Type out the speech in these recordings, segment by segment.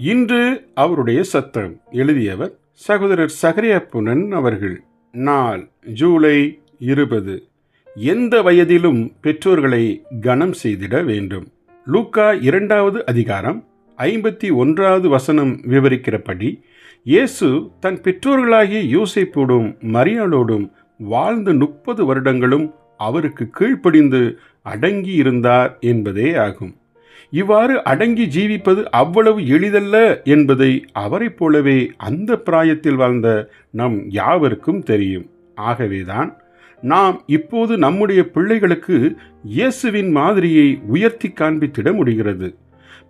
இன்று அவருடைய சத்தம் எழுதியவர் சகோதரர் சகரியப்புனன் அவர்கள். நாள் ஜூலை இருபது. எந்த வயதிலும் பெற்றோர்களை கனம் செய்திட வேண்டும். லூக்கா இரண்டாவது அதிகாரம் ஐம்பத்தி ஒன்றாவது வசனம் விவரிக்கிறபடி இயேசு தன் பெற்றோர்களாகிய யூசைப்போடும் மரியாளோடும் வாழ்ந்த முப்பது வருடங்களும் அவருக்கு கீழ்ப்படிந்து அடங்கி இருந்தார் என்பதே ஆகும். இவ்வாறு அடங்கி ஜீவிப்பது அவ்வளவு எளிதல்ல என்பதை அவரைப் போலவே அந்த பிராயத்தில் வாழ்ந்த நம் யாவருக்கும் தெரியும். ஆகவேதான் நாம் இப்போது நம்முடைய பிள்ளைகளுக்கு இயேசுவின் மாதிரியை உயர்த்தி காண்பித்திட முடிகிறது.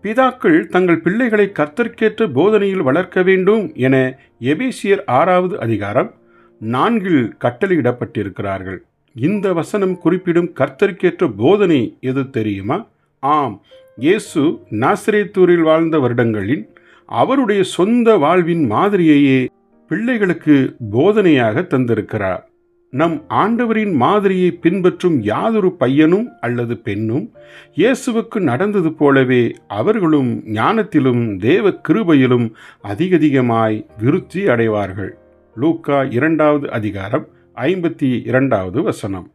பிதாக்கள் தங்கள் பிள்ளைகளை கர்த்தர்க்கேற்ற போதனையில் வளர்க்க வேண்டும் என எபேசியர் ஆறாவது அதிகாரம் நான்கில் கட்டளையிடப்பட்டிருக்கிறார்கள். இந்த வசனம் குறிப்பிடும் கர்த்தர்க்கேற்ற போதனை எது தெரியுமா? ஆம் இயேசு நாசிரேத்தூரில் வாழ்ந்த வருடங்களில் அவருடைய சொந்த வாழ்வின் மாதிரியையே பிள்ளைகளுக்கு போதனையாக தந்திருக்கிறார். நம் ஆண்டவரின் மாதிரியை பின்பற்றும் யாதொரு பையனும் அல்லது பெண்ணும் இயேசுவுக்கு நடந்தது போலவே அவர்களும் ஞானத்திலும் தேவ கிருபையிலும் அதிகதிகமாய் விருத்தி அடைவார்கள். லூக்கா இரண்டாவது அதிகாரம் ஐம்பத்தி இரண்டாவது வசனம்.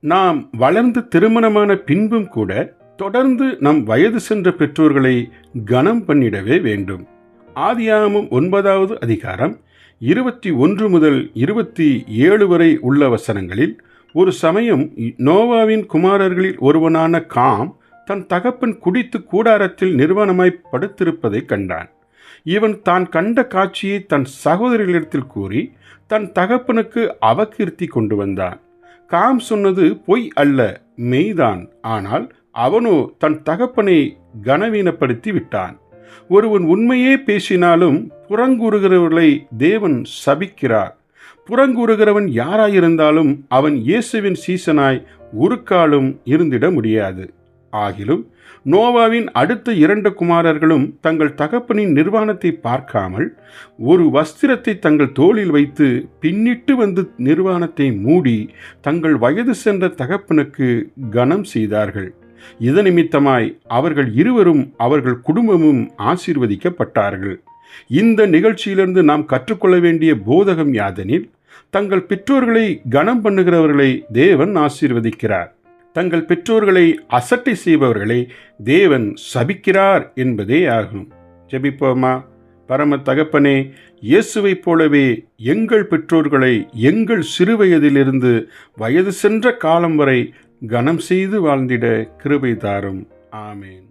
நாம் வளர்ந்து திருமணமான பின்பும் கூட தொடர்ந்து நம் வயது சென்ற பெற்றோர்களை கனம் பண்ணிடவே வேண்டும். ஆதியாகமும் ஒன்பதாவது அதிகாரம் இருபத்தி ஒன்று முதல் இருபத்தி ஏழு வரை உள்ள வசனங்களில் ஒரு சமயம் நோவாவின் குமாரர்களில் ஒருவனான காம் தன் தகப்பன் குடித்து கூடாரத்தில் நிர்வாணமாய் படுத்திருப்பதை கண்டான். இவன் தான் கண்ட காட்சியை தன் சகோதரிகளிடத்தில் கூறி தன் தகப்பனுக்கு அவகீர்த்தி கொண்டு வந்தான். காம் சொன்னது பொய் அல்ல மெய்தான். ஆனால் அவனோ தன் தகப்பனை கனவீனப்படுத்தி விட்டான் ஒருவன் உண்மையே பேசினாலும் புறங்கூறுகிறவர்களை தேவன் சபிக்கிறார். புறங்கூறுகிறவன் யாராயிருந்தாலும் அவன் இயேசுவின் சீசனாய் உருக்காலும் இருந்திட முடியாது. ஆகிலும் நோவாவின் அடுத்த இரண்டு குமாரர்களும் தங்கள் தகப்பனின் நிர்வாணத்தை பார்க்காமல் ஒரு வஸ்திரத்தை தங்கள் தோளில் வைத்து பின்னிட்டு வந்து நிர்வாணத்தை மூடி தங்கள் வயது சென்ற தகப்பனுக்கு கனம் செய்தார்கள். இது நிமித்தமாய் அவர்கள் இருவரும் அவர்கள் குடும்பமும் ஆசீர்வதிக்கப்பட்டார்கள். இந்த நிகழ்ச்சியிலிருந்து நாம் கற்றுக்கொள்ள வேண்டிய போதகம் யாதெனில் தங்கள் பெற்றோர்களை கனம் பண்ணுகிறவர்களை தேவன் ஆசீர்வதிக்கிறார். தங்கள் பெற்றோர்களை அசட்டை செய்பவர்களை தேவன் சபிக்கிறார் என்பதே ஆகும். ஜெபிப்போமா? பரம தகப்பனே இயேசுவைப் போலவே எங்கள் பெற்றோர்களை எங்கள் சிறுவயதிலிருந்து வயது சென்ற காலம் வரை கனம் செய்து வாழ்ந்திட கிருபை தாரும். ஆமேன்.